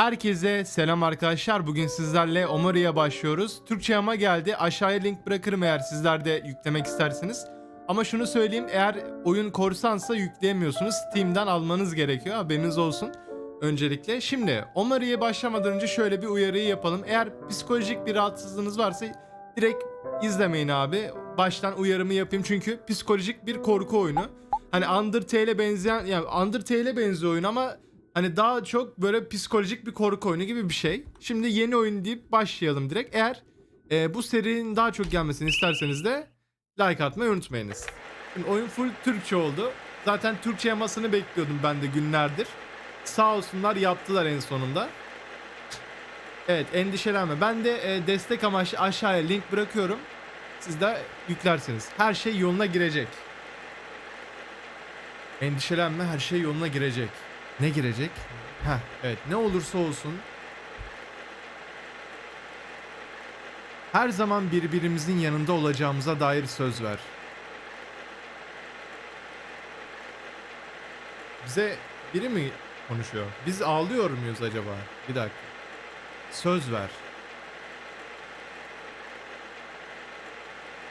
Herkese selam arkadaşlar. Bugün sizlerle Omori'ye başlıyoruz. Türkçe ama geldi. Aşağıya link bırakırım eğer sizler de yüklemek isterseniz. Ama şunu söyleyeyim eğer oyun korsansa yükleyemiyorsunuz. Steam'den almanız gerekiyor. Haberiniz olsun. Öncelikle. Şimdi Omori'ye başlamadan önce şöyle bir uyarıyı yapalım. Eğer psikolojik bir rahatsızlığınız varsa direkt izlemeyin abi. Baştan uyarımı yapayım çünkü psikolojik bir korku oyunu. Hani Undertale'e benzeyen yani Undertale'e benziyor oyun ama hani daha çok böyle psikolojik bir korku oyunu gibi bir şey. Şimdi yeni oyun deyip başlayalım direkt. Eğer e, bu serinin daha çok gelmesini isterseniz de like atmayı unutmayınız. Şimdi oyun full Türkçe oldu. Zaten Türkçe yamasını bekliyordum ben de günlerdir. Sağ olsunlar yaptılar en sonunda. Evet endişelenme. Ben de e, destek amaçlı aşağıya link bırakıyorum. Siz de yüklersiniz. Her şey yoluna girecek. Endişelenme her şey yoluna girecek. Ne girecek? Heh evet ne olursa olsun. Her zaman birbirimizin yanında olacağımıza dair söz ver. Bize biri mi konuşuyor? Biz ağlıyor muyuz acaba? Bir dakika. Söz ver.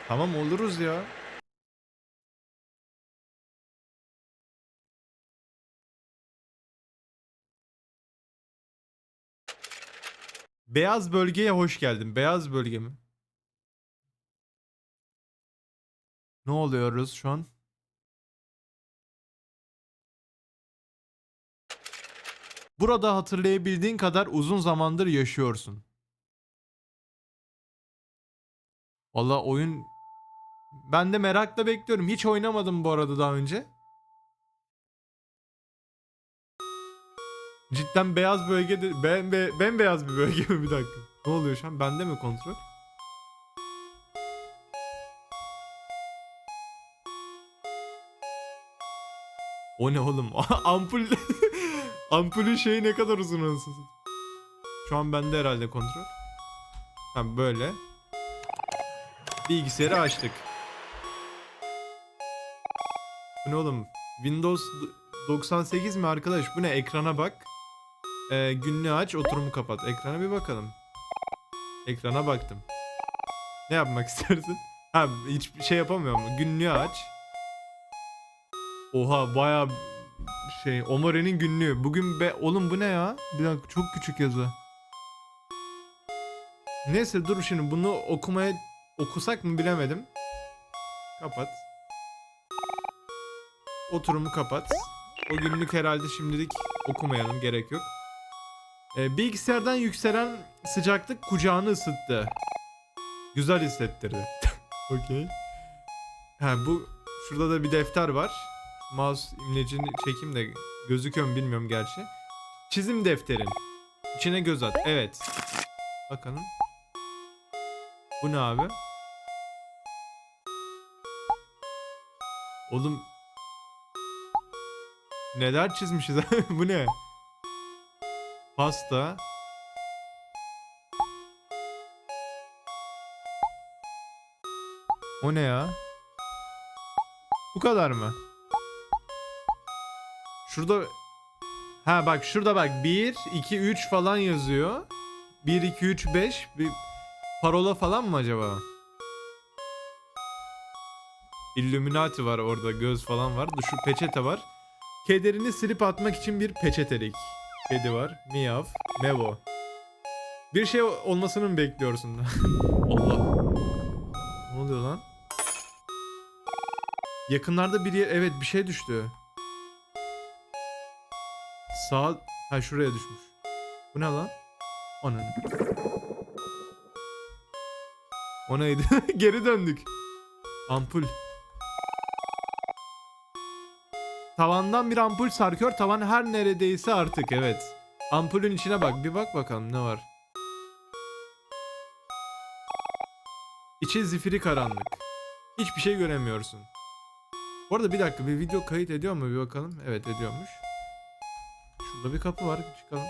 Tamam oluruz ya. Beyaz bölgeye hoş geldin. Beyaz bölge mi? Ne oluyoruz şu an? Burada hatırlayabildiğin kadar uzun zamandır yaşıyorsun. Valla oyun... Ben de merakla bekliyorum. Hiç oynamadım bu arada daha önce. Cidden beyaz bölge de... Ben, be, bembeyaz bir bölge mi bir dakika? Ne oluyor şu an? Bende mi kontrol? O ne oğlum? Ampul... Ampulün şeyi ne kadar uzun anasını. Şu an bende herhalde kontrol. Ha böyle. Bilgisayarı açtık. Bu ne oğlum? Windows 98 mi arkadaş? Bu ne? Ekrana bak. Ee, günlüğü aç, oturumu kapat. Ekrana bir bakalım. Ekrana baktım. Ne yapmak istersin? Ha hiçbir şey yapamıyorum. Günlüğü aç. Oha bayağı şey Omare'nin günlüğü. Bugün be oğlum bu ne ya? Bir dakika çok küçük yazı. Neyse dur şimdi bunu okumaya okusak mı bilemedim. Kapat. Oturumu kapat. O günlük herhalde şimdilik okumayalım gerek yok. Ee, bilgisayardan yükselen sıcaklık kucağını ısıttı. Güzel hissettirdi. Okey. Ha bu şurada da bir defter var. Mouse imlecini çekeyim de gözüküyor mu bilmiyorum gerçi. Çizim defterin. İçine göz at. Evet. Bakalım. Bu ne abi? Oğlum Neler çizmişiz? Bu ne? Pasta. O ne ya? Bu kadar mı? Şurada Ha bak şurada bak 1 2 3 falan yazıyor. 1 2 3 5 bir parola falan mı acaba? Illuminati var orada göz falan var. Şu peçete var. Kederini silip atmak için bir peçetelik. Kedi var. Miyav. Mevo. Bir şey olmasını mı bekliyorsun? Allah. Ne oluyor lan? Yakınlarda bir yer... Evet bir şey düştü. Sağ... Ha şuraya düşmüş. Bu ne lan? Ananı. O neydi? Geri döndük. Ampul. Tavandan bir ampul sarkıyor. Tavan her neredeyse artık evet. Ampulün içine bak. Bir bak bakalım ne var. İçi zifiri karanlık. Hiçbir şey göremiyorsun. Bu arada bir dakika bir video kayıt ediyor mu bir bakalım. Evet ediyormuş. Şurada bir kapı var. Çıkalım.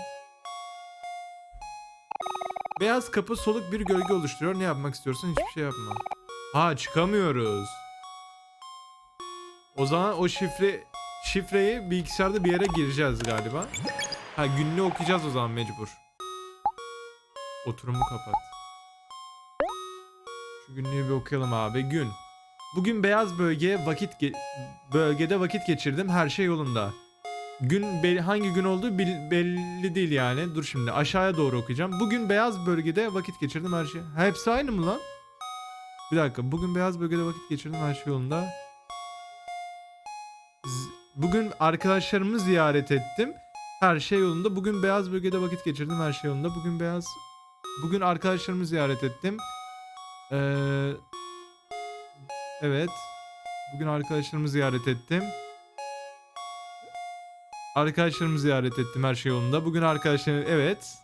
Beyaz kapı soluk bir gölge oluşturuyor. Ne yapmak istiyorsan hiçbir şey yapma. Ha çıkamıyoruz. O zaman o şifre şifreyi bilgisayarda bir yere gireceğiz galiba. Ha günlüğü okuyacağız o zaman mecbur. Oturumu kapat. Şu günlüğü bir okuyalım abi. Gün. Bugün beyaz bölgeye vakit ge- bölgede vakit geçirdim. Her şey yolunda. Gün hangi gün olduğu belli değil yani. Dur şimdi aşağıya doğru okuyacağım. Bugün beyaz bölgede vakit geçirdim her şey. Ha, hepsi aynı mı lan? Bir dakika. Bugün beyaz bölgede vakit geçirdim her şey yolunda. Bugün arkadaşlarımı ziyaret ettim. Her şey yolunda. Bugün beyaz bölgede vakit geçirdim. Her şey yolunda. Bugün beyaz... Bugün arkadaşlarımı ziyaret ettim. Ee... Evet. Bugün arkadaşlarımı ziyaret ettim. Arkadaşlarımı ziyaret ettim. Her şey yolunda. Bugün arkadaşlarım... Evet.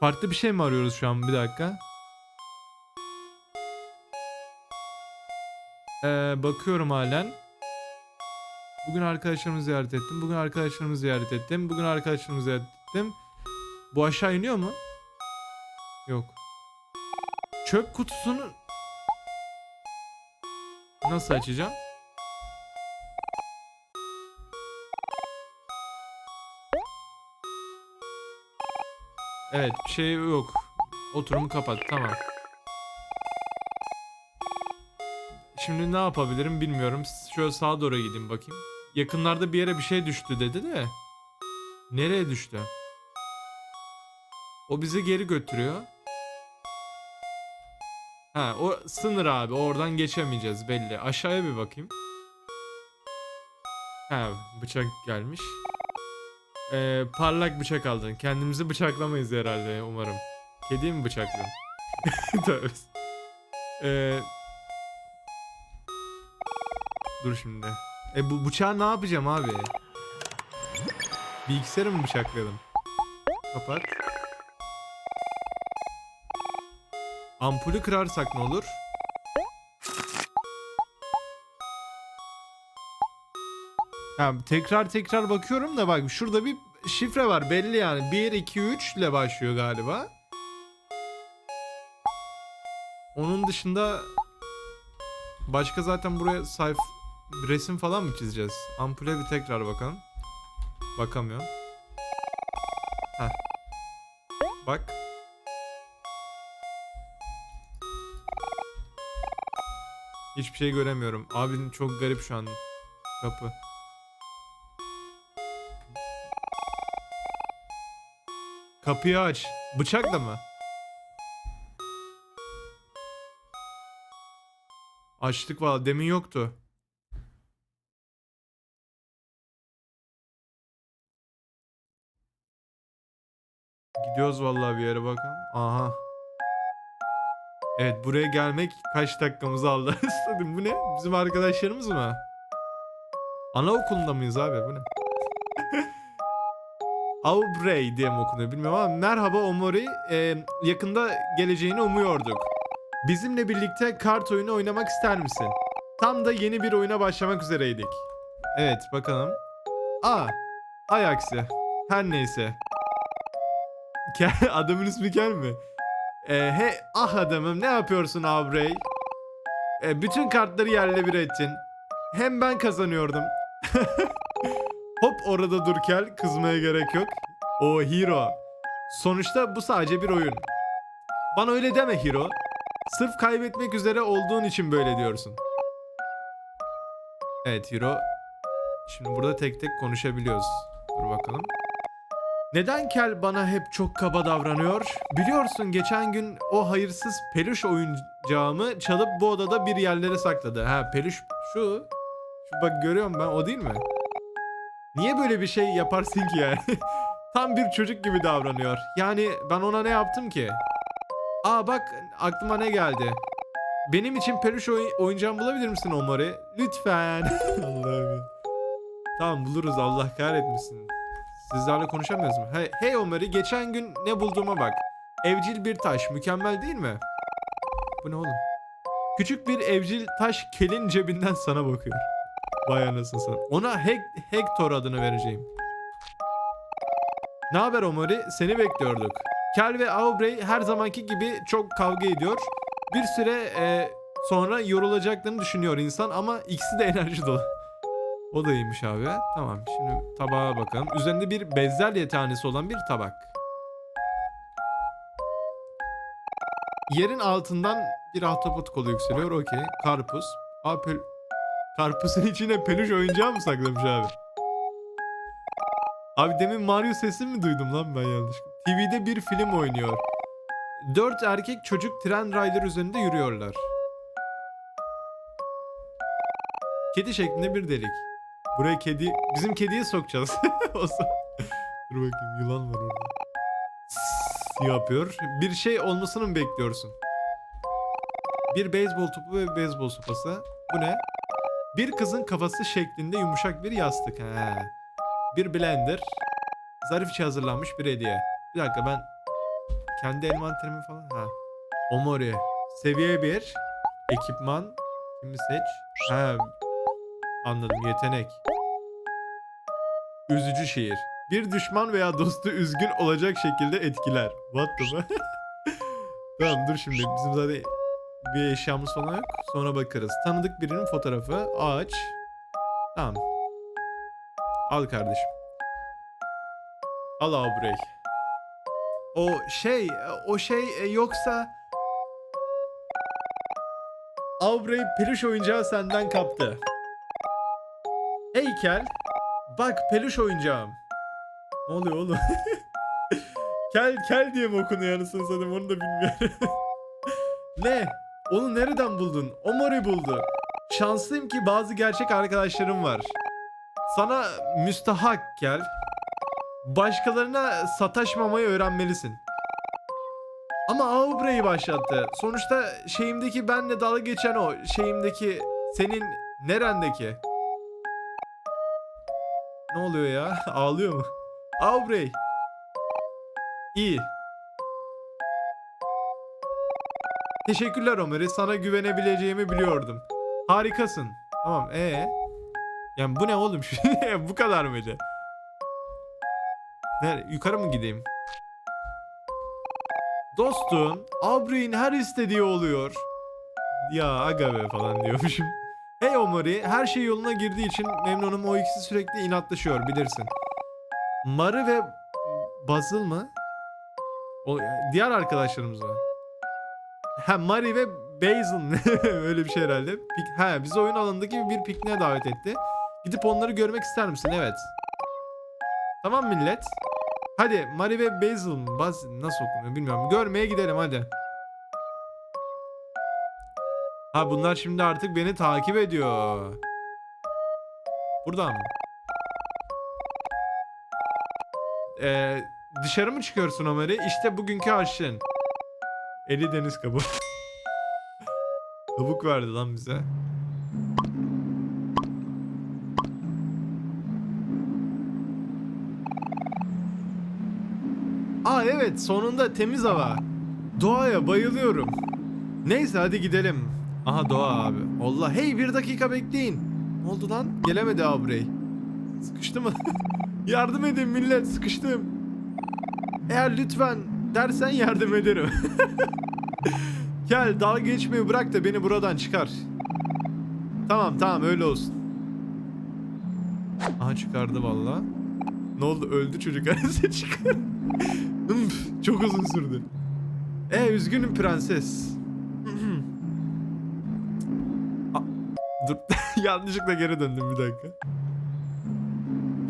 Farklı bir şey mi arıyoruz şu an? Bir dakika. Ee, bakıyorum halen. Bugün arkadaşlarımı ziyaret ettim. Bugün arkadaşlarımı ziyaret ettim. Bugün arkadaşlarımı ziyaret ettim. Bu aşağı iniyor mu? Yok. Çöp kutusunu nasıl açacağım? Evet, bir şey yok. Oturumu kapat. Tamam. Şimdi ne yapabilirim bilmiyorum. Şöyle sağa doğru gideyim bakayım. Yakınlarda bir yere bir şey düştü dedi de. Nereye düştü? O bizi geri götürüyor. Ha o sınır abi. Oradan geçemeyeceğiz belli. Aşağıya bir bakayım. Ha bıçak gelmiş. Ee, parlak bıçak aldın. Kendimizi bıçaklamayız herhalde umarım. Kediyi mi bıçakladın? Ee, Dur şimdi. E bu bıçağı ne yapacağım abi? Bilgisayarı mı bıçaklayalım? Kapat. Ampulü kırarsak ne olur? Ha, tekrar tekrar bakıyorum da bak şurada bir şifre var belli yani. 1, 2, 3 ile başlıyor galiba. Onun dışında başka zaten buraya sayf resim falan mı çizeceğiz? Ampule bir tekrar bakalım. Bakamıyorum. Heh. Bak. Hiçbir şey göremiyorum. Abin çok garip şu an. Kapı. Kapıyı aç. Bıçakla mı? Açtık valla demin yoktu. Gidiyoruz vallahi bir yere bakalım. Aha. Evet buraya gelmek kaç dakikamızı aldı? Istedim bu ne? Bizim arkadaşlarımız mı? Anaokulunda mıyız abi bu ne? Aubrey diye mi okunuyor bilmiyorum ama merhaba Omori Ee, yakında geleceğini umuyorduk. Bizimle birlikte kart oyunu oynamak ister misin? Tam da yeni bir oyuna başlamak üzereydik. Evet bakalım. Aa ay aksi. Her neyse. Kel, adamın ismi Kel mi? Ee, he, ah adamım ne yapıyorsun Aubrey? Ee, bütün kartları yerle bir ettin. Hem ben kazanıyordum. Hop orada dur Kel kızmaya gerek yok. O hero. Sonuçta bu sadece bir oyun. Bana öyle deme hero. Sırf kaybetmek üzere olduğun için böyle diyorsun. Evet hero. Şimdi burada tek tek konuşabiliyoruz. Dur bakalım. Neden Kel bana hep çok kaba davranıyor? Biliyorsun geçen gün o hayırsız peluş oyuncağımı çalıp bu odada bir yerlere sakladı. Ha peluş şu. Şu bak görüyorum ben o değil mi? Niye böyle bir şey yaparsın ki yani? Tam bir çocuk gibi davranıyor. Yani ben ona ne yaptım ki? Aa bak aklıma ne geldi. Benim için peluş oy- oyuncağım bulabilir misin Omori? Lütfen. Allah'ım. Tamam buluruz Allah kahretmesin. Sizlerle konuşamıyoruz mu? Hey, hey Omori geçen gün ne bulduğuma bak. Evcil bir taş mükemmel değil mi? Bu ne oğlum? Küçük bir evcil taş kelin cebinden sana bakıyor. Vay anasını sana. Ona Hek Hector adını vereceğim. Ne haber Omori? Seni bekliyorduk. Kel ve Aubrey her zamanki gibi çok kavga ediyor. Bir süre e, sonra yorulacaklarını düşünüyor insan ama ikisi de enerji dolu. O da iyiymiş abi. Tamam şimdi tabağa bakalım. Üzerinde bir bezelye tanesi olan bir tabak. Yerin altından bir ahtapot kolu yükseliyor. Okey. Karpuz. Aa, pel- Karpuzun içine peluş oyuncağı mı saklamış abi? Abi demin Mario sesini mi duydum lan ben yanlışlıkla? TV'de bir film oynuyor. Dört erkek çocuk tren rayları üzerinde yürüyorlar. Kedi şeklinde bir delik. Buraya kedi... Bizim kediyi sokacağız. Dur bakayım yılan var orada. Sss yapıyor. Bir şey olmasını mı bekliyorsun? Bir beyzbol topu ve beyzbol sopası. Bu ne? Bir kızın kafası şeklinde yumuşak bir yastık. He. Bir blender. Zarifçe hazırlanmış bir hediye. Bir dakika ben kendi envanterimi falan. Ha. Omori. Seviye 1. Ekipman. Kimi seç? Ha. Anladım. Yetenek. Üzücü şiir. Bir düşman veya dostu üzgün olacak şekilde etkiler. What the tamam dur şimdi. Bizim zaten bir eşyamız falan yok. Sonra bakarız. Tanıdık birinin fotoğrafı. Ağaç. Tamam. Al kardeşim. Al Aubrey. O şey, o şey e, yoksa... Aubrey peluş oyuncağı senden kaptı. Heykel. Bak peluş oyuncağım. Ne oluyor oğlum? kel kel diye mi okunuyor anasını satayım onu da bilmiyorum. ne? Onu nereden buldun? Omori buldu. Şanslıyım ki bazı gerçek arkadaşlarım var. Sana müstahak gel. Başkalarına sataşmamayı öğrenmelisin. Ama Aubrey'i başlattı. Sonuçta şeyimdeki benle dalga geçen o. Şeyimdeki senin nerendeki? Ne oluyor ya? Ağlıyor mu? Aubrey. İyi. Teşekkürler Ömer'i. Sana güvenebileceğimi biliyordum. Harikasın. Tamam ee? Yani bu ne oğlum? bu kadar mıydı? Nere? Yukarı mı gideyim? Dostum, Aubrey'in her istediği oluyor. Ya aga be falan diyormuşum. Hey Omori, her şey yoluna girdiği için memnunum. O ikisi sürekli inatlaşıyor bilirsin. Marı ve Bazıl mı? O diğer arkadaşlarımız var. Ha Mari ve Basil öyle bir şey herhalde. Pik- ha bizi oyun alanındaki bir pikniğe davet etti. Gidip onları görmek ister misin? Evet. Tamam millet. Hadi Mari ve Basil? Baz nasıl okunuyor bilmiyorum. Görmeye gidelim hadi. Ha bunlar şimdi artık beni takip ediyor. Buradan mı? Ee, dışarı mı çıkıyorsun Ömer'i? İşte bugünkü aşın. Eli deniz kabuğu. Kabuk verdi lan bize. Aa evet sonunda temiz hava. Doğaya bayılıyorum. Neyse hadi gidelim. Aha doğa abi. Allah hey bir dakika bekleyin. Ne oldu lan? Gelemedi Abrey. Sıkıştı mı? yardım edin millet sıkıştım. Eğer lütfen dersen yardım ederim. Gel dalga geçmeyi bırak da beni buradan çıkar. Tamam tamam öyle olsun. Aha çıkardı valla. Ne oldu öldü çocuk arası çıkar. Çok uzun sürdü. E üzgünüm prenses. Yanlışlıkla geri döndüm bir dakika.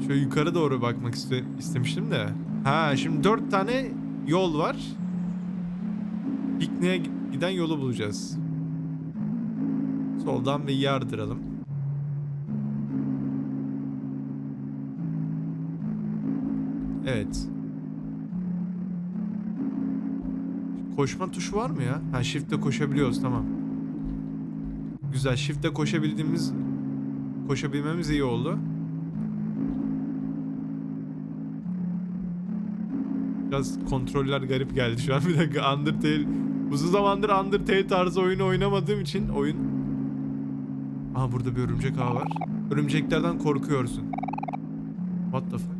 Şöyle yukarı doğru bakmak iste istemiştim de. Ha şimdi dört tane yol var. Pikniğe gi- giden yolu bulacağız. Soldan bir yardıralım. Evet. Koşma tuşu var mı ya? Ha shift'te koşabiliyoruz tamam. Güzel shift'te koşabildiğimiz koşabilmemiz iyi oldu. Biraz kontroller garip geldi şu an bir dakika Undertale uzun zamandır Undertale tarzı oyunu oynamadığım için oyun Aha burada bir örümcek ağı var. Örümceklerden korkuyorsun. What the fuck?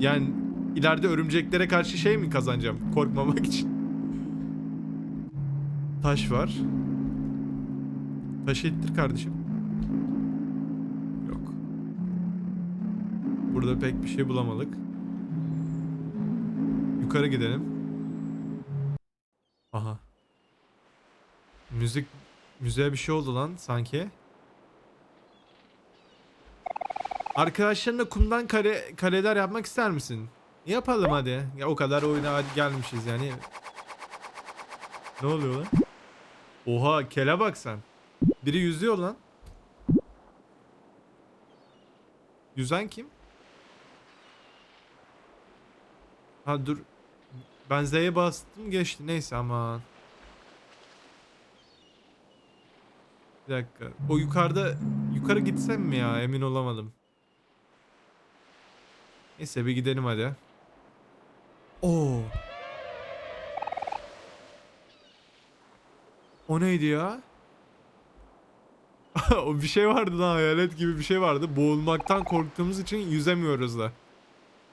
Yani ileride örümceklere karşı şey mi kazanacağım korkmamak için? Taş var. Taşı ittir kardeşim. Burada pek bir şey bulamadık. Yukarı gidelim. Aha. Müzik müziğe bir şey oldu lan sanki. Arkadaşlarına kumdan kare kareler yapmak ister misin? Yapalım hadi. Ya o kadar oyuna gelmişiz yani. Ne oluyor lan? Oha kele bak sen. Biri yüzüyor lan. Yüzen kim? Ha dur. Ben Z'ye bastım geçti. Neyse aman. Bir dakika. O yukarıda yukarı gitsem mi ya? Emin olamadım. Neyse bir gidelim hadi. Oo. O neydi ya? o bir şey vardı lan hayalet gibi bir şey vardı. Boğulmaktan korktuğumuz için yüzemiyoruz da.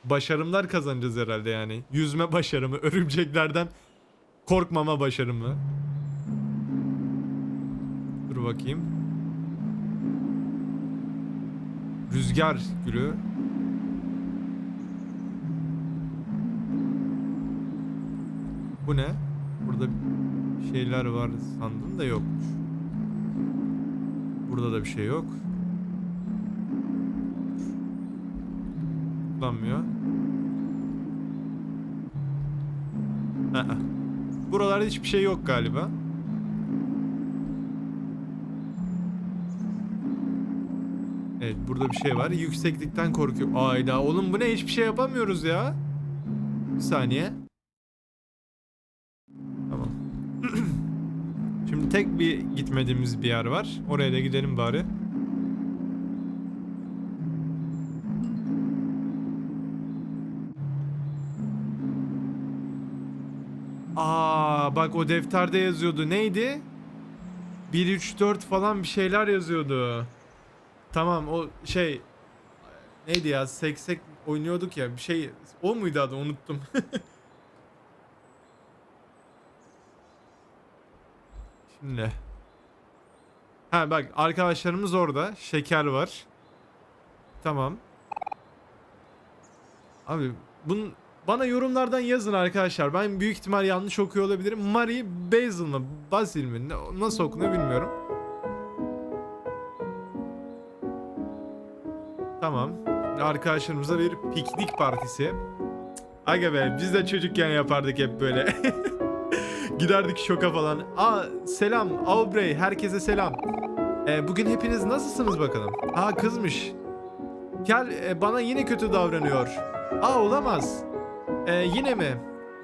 Başarımlar kazanacağız herhalde yani. Yüzme başarımı, örümceklerden korkmama başarımı. Dur bakayım. Rüzgar gülü. Bu ne? Burada şeyler var sandım da yokmuş. Burada da bir şey yok. Kullanmıyor. Aa. Buralarda hiçbir şey yok galiba. Evet burada bir şey var. Yükseklikten korkuyor. Ayda oğlum bu ne hiçbir şey yapamıyoruz ya. Bir saniye. Tamam. Şimdi tek bir gitmediğimiz bir yer var. Oraya da gidelim bari. Aa bak o defterde yazıyordu. Neydi? 1 3 4 falan bir şeyler yazıyordu. Tamam o şey neydi ya? Seksek oynuyorduk ya. Bir şey o muydu adı? Unuttum. Şimdi. Ha bak arkadaşlarımız orada. Şeker var. Tamam. Abi bunun bana yorumlardan yazın arkadaşlar. Ben büyük ihtimal yanlış okuyor olabilirim. Marie Basil mı? Basil mi? Nasıl okunuyor bilmiyorum. Tamam. Arkadaşlarımıza bir piknik partisi. Aga be biz de çocukken yapardık hep böyle. Giderdik şoka falan. Aa selam Aubrey herkese selam. Ee, bugün hepiniz nasılsınız bakalım? Aa kızmış. Gel e, bana yine kötü davranıyor. Aa olamaz. Ee, yine mi?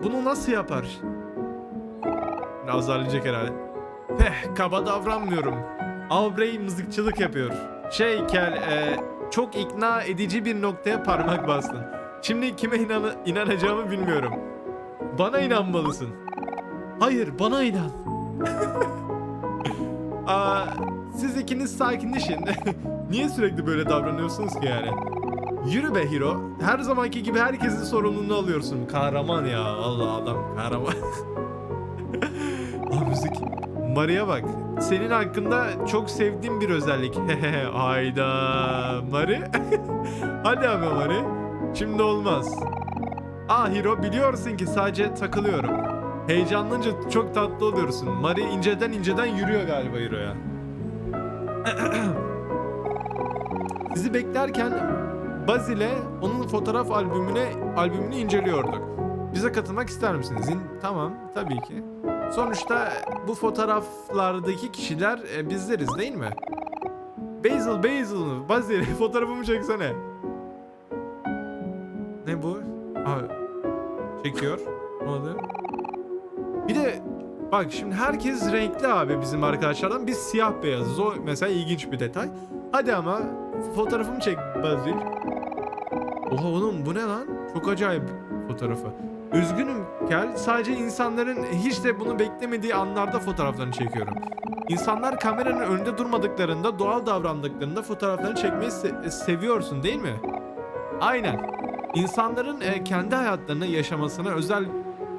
Bunu nasıl yapar? Azarlayacak herhalde. Peh kaba davranmıyorum. Aubrey mızıkçılık yapıyor. Şey Kel e, çok ikna edici bir noktaya parmak bastın. Şimdi kime inan inanacağımı bilmiyorum. Bana inanmalısın. Hayır bana inan. Aa, siz ikiniz sakinleşin. Niye sürekli böyle davranıyorsunuz ki yani? Yürü be Hiro. Her zamanki gibi herkesin sorumluluğunu alıyorsun. Kahraman ya. Allah adam kahraman. Aa müzik. Maria bak. Senin hakkında çok sevdiğim bir özellik. Hayda. Mari. Hadi ama Mari. Şimdi olmaz. Aa Hiro biliyorsun ki sadece takılıyorum. Heyecanlanınca çok tatlı oluyorsun. Mari inceden inceden yürüyor galiba Hiro'ya. Sizi beklerken Bazile onun fotoğraf albümüne albümünü inceliyorduk. Bize katılmak ister misiniz? İn- tamam, tabii ki. Sonuçta bu fotoğraflardaki kişiler e, bizleriz değil mi? Basil, Basil? Basil fotoğrafımı çeksene. Ne bu? Aa, çekiyor. Ne oldu? Bir de bak şimdi herkes renkli abi bizim arkadaşlardan. Biz siyah beyazız. O mesela ilginç bir detay. Hadi ama fotoğrafımı çek Bazil. Oha oğlum bu ne lan? Çok acayip fotoğrafı. Üzgünüm Kel. Sadece insanların hiç de bunu beklemediği anlarda fotoğraflarını çekiyorum. İnsanlar kameranın önünde durmadıklarında, doğal davrandıklarında fotoğraflarını çekmeyi se- seviyorsun değil mi? Aynen. İnsanların e, kendi hayatlarını yaşamasına özel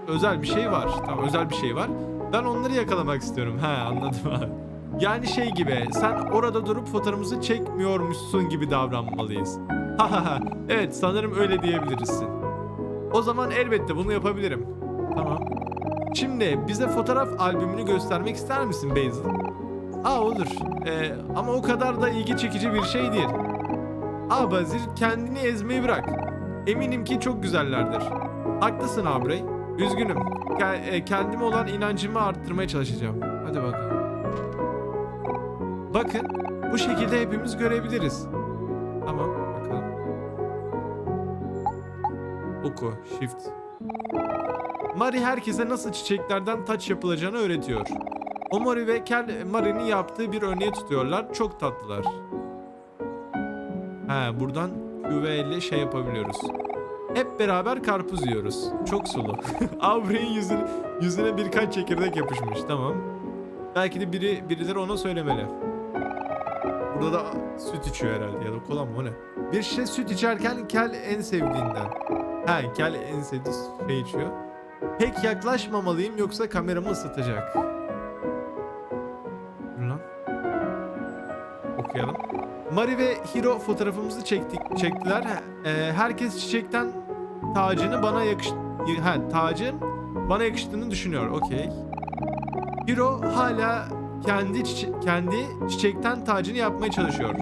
özel bir şey var. Tamam özel bir şey var. Ben onları yakalamak istiyorum. Ha anladım abi. Yani şey gibi sen orada durup fotoğrafımızı çekmiyormuşsun gibi davranmalıyız. Hahaha evet sanırım öyle diyebilirsin. O zaman elbette bunu yapabilirim. Tamam. Şimdi bize fotoğraf albümünü göstermek ister misin Basil? Aa olur. Ee, ama o kadar da ilgi çekici bir şey değil. Aa Basil kendini ezmeyi bırak. Eminim ki çok güzellerdir. Haklısın Aubrey. Üzgünüm. E, kendime olan inancımı arttırmaya çalışacağım. Hadi bakalım. Bakın bu şekilde hepimiz görebiliriz. Tamam bakalım. Oku, shift. Mari herkese nasıl çiçeklerden taç yapılacağını öğretiyor. Omori ve Kel Mari'nin yaptığı bir örneği tutuyorlar. Çok tatlılar. He buradan UV ile şey yapabiliyoruz. Hep beraber karpuz yiyoruz. Çok sulu. Aubrey'in yüzüne, yüzüne birkaç çekirdek yapışmış. Tamam. Belki de biri birileri ona söylemeli. Burada da süt içiyor herhalde ya da kola mı o ne? Bir şişe süt içerken Kel en sevdiğinden. Ha Kel en sevdiği şey içiyor. Pek yaklaşmamalıyım yoksa kameramı ısıtacak. Dur lan. Okuyalım. Mari ve Hiro fotoğrafımızı çektik, çektiler. Ee, herkes çiçekten tacını bana yakış... Ha, tacın bana yakıştığını düşünüyor. Okey. Hiro hala kendi çiçe- kendi çiçekten tacını yapmaya çalışıyor.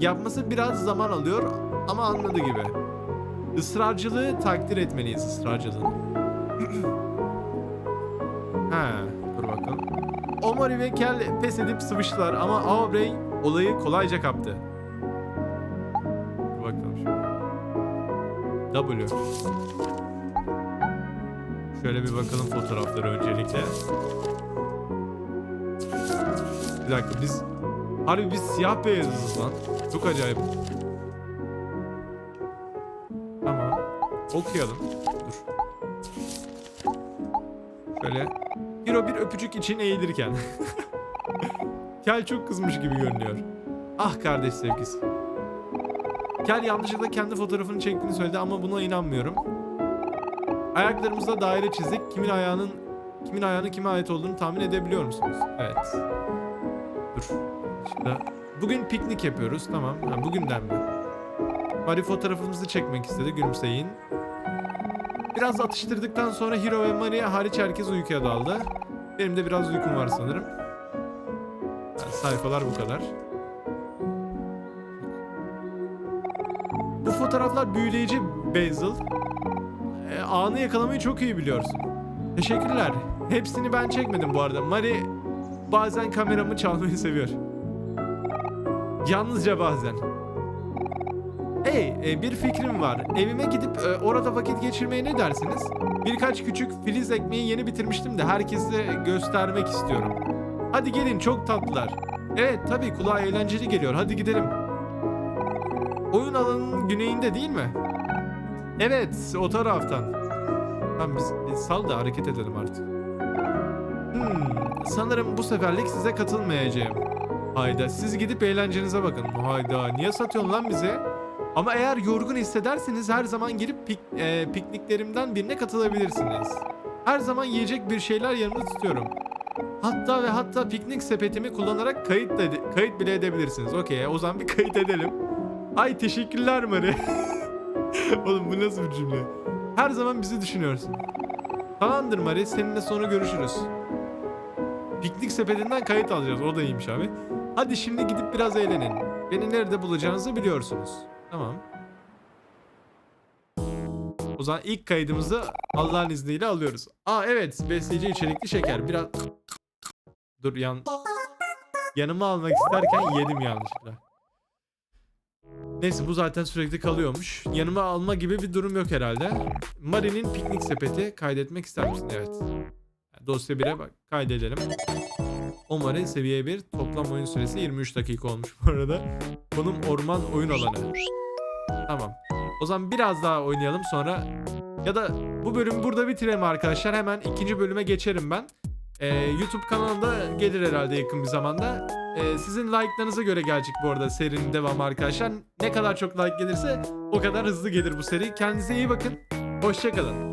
Yapması biraz zaman alıyor ama anladı gibi. Israrcılığı takdir etmeliyiz ısrarcılığını. ha, dur bakalım. Omori ve Kel pes edip sıvıştılar ama Aubrey olayı kolayca kaptı. Dur bakalım şimdi. W. Şöyle bir bakalım fotoğraflara öncelikle. Bir dakika biz harbi biz siyah beyazız lan. Çok acayip. Tamam. Okuyalım. Dur. Şöyle. Hiro bir öpücük için eğilirken. Kel çok kızmış gibi görünüyor. Ah kardeş sevgisi. Kel yanlışlıkla kendi fotoğrafını çektiğini söyledi ama buna inanmıyorum. Ayaklarımızda daire çizdik. Kimin ayağının kimin ayağının kime ait olduğunu tahmin edebiliyor musunuz? Evet. Dur. Şimdi bugün piknik yapıyoruz. Tamam. Ha, bugünden mi? Mari fotoğrafımızı çekmek istedi. Gülümseyin. Biraz atıştırdıktan sonra Hiro ve Mari hariç herkes uykuya daldı. Benim de biraz uykum var sanırım. Yani sayfalar bu kadar. Bu fotoğraflar büyüleyici Basil. E, anı yakalamayı çok iyi biliyorsun. Teşekkürler. Hepsini ben çekmedim bu arada. Mari bazen kameramı çalmayı seviyor. Yalnızca bazen. Hey, e, bir fikrim var. Evime gidip e, orada vakit geçirmeye ne dersiniz? Birkaç küçük filiz ekmeği yeni bitirmiştim de herkese göstermek istiyorum. Hadi gelin, çok tatlılar. Evet, tabii kulağa eğlenceli geliyor. Hadi gidelim. Oyun alanının güneyinde değil mi? Evet, o taraftan. Tamam biz, biz sal da hareket edelim artık. Hmm, sanırım bu seferlik size katılmayacağım. Hayda siz gidip eğlencenize bakın. Hayda niye satıyorsun lan bize? Ama eğer yorgun hissederseniz her zaman gelip pik- e, pikniklerimden birine katılabilirsiniz. Her zaman yiyecek bir şeyler yanımda tutuyorum. Hatta ve hatta piknik sepetimi kullanarak kayıt da kayıt bile edebilirsiniz. Okey o zaman bir kayıt edelim. Ay teşekkürler Mari. Oğlum bu nasıl bir cümle? Her zaman bizi düşünüyorsun. Tamamdır Mari seninle sonra görüşürüz. Piknik sepetinden kayıt alacağız. O da iyiymiş abi. Hadi şimdi gidip biraz eğlenin. Beni nerede bulacağınızı biliyorsunuz. Tamam. O zaman ilk kaydımızı Allah'ın izniyle alıyoruz. Aa evet besleyici içerikli şeker. Biraz... Dur yan... Yanıma almak isterken yedim yanlışlıkla. Neyse bu zaten sürekli kalıyormuş. Yanıma alma gibi bir durum yok herhalde. Mari'nin piknik sepeti kaydetmek ister misin? Evet. Dosya 1'e bak kaydedelim. Omari seviye 1 toplam oyun süresi 23 dakika olmuş bu arada. Konum orman oyun alanı. Tamam. O zaman biraz daha oynayalım sonra ya da bu bölümü burada bitirelim arkadaşlar. Hemen ikinci bölüme geçerim ben. Ee, YouTube kanalında gelir herhalde yakın bir zamanda. Ee, sizin like'larınıza göre gelecek bu arada serinin devamı arkadaşlar. Ne kadar çok like gelirse o kadar hızlı gelir bu seri. Kendinize iyi bakın. Hoşçakalın.